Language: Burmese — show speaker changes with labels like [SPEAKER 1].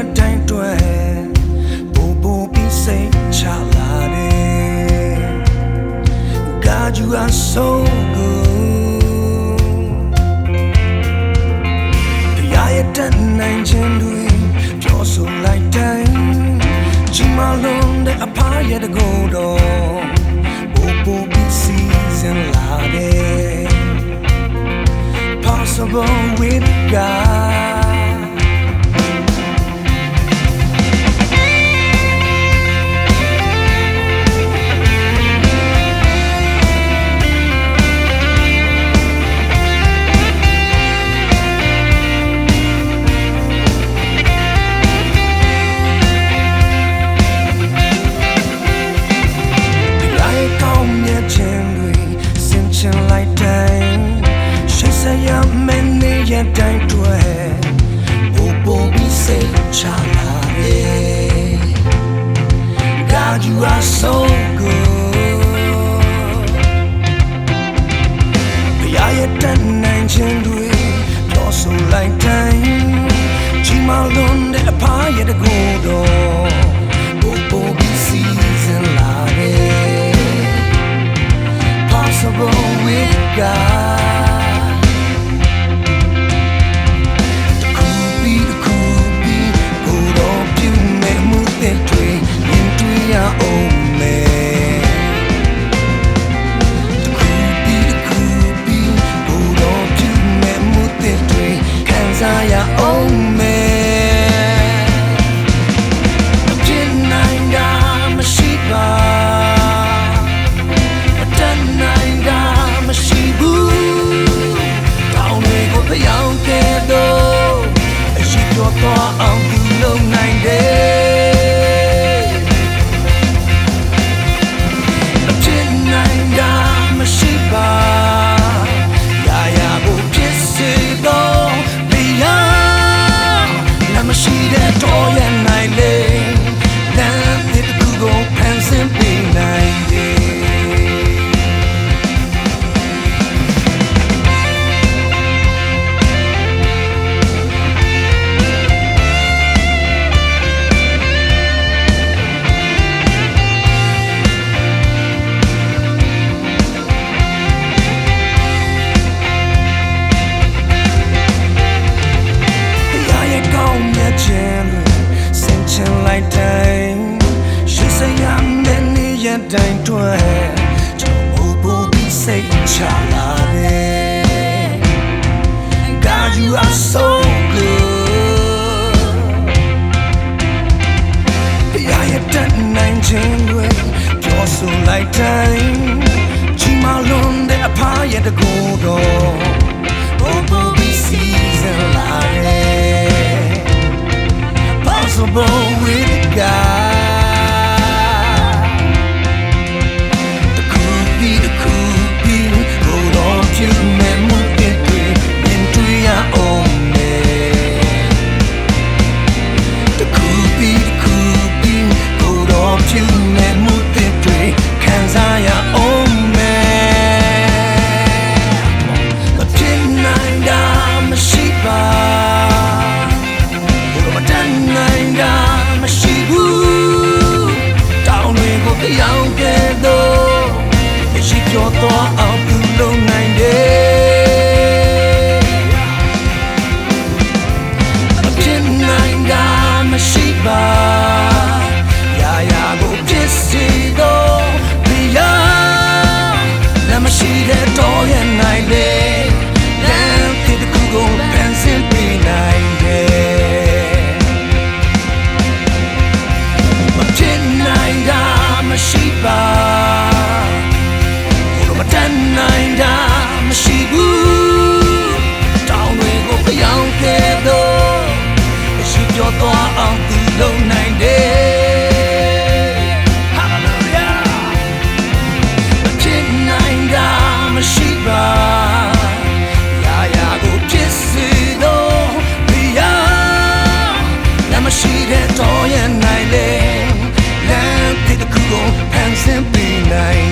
[SPEAKER 1] တဲ့တိုင်းတွဲပူပူပြီးစိတ်ချလာတယ် God you are so good တရားရတဲ့နိုင်ခြင်းတွေပြောဆိုလိုက်တိုင်းချီမလုံးတဲ့အဖာရတဲ့ကိုတော့ပူပူပြီးစီစဉ်လာတယ် Possible with God rustle you are so good ရရတဲ့နိုင်ခြင်းတွေပြောဆိုလိုက်တိုင်းကြီးမလွန်တဲ့အဖာရဲ့တကူ sempre na.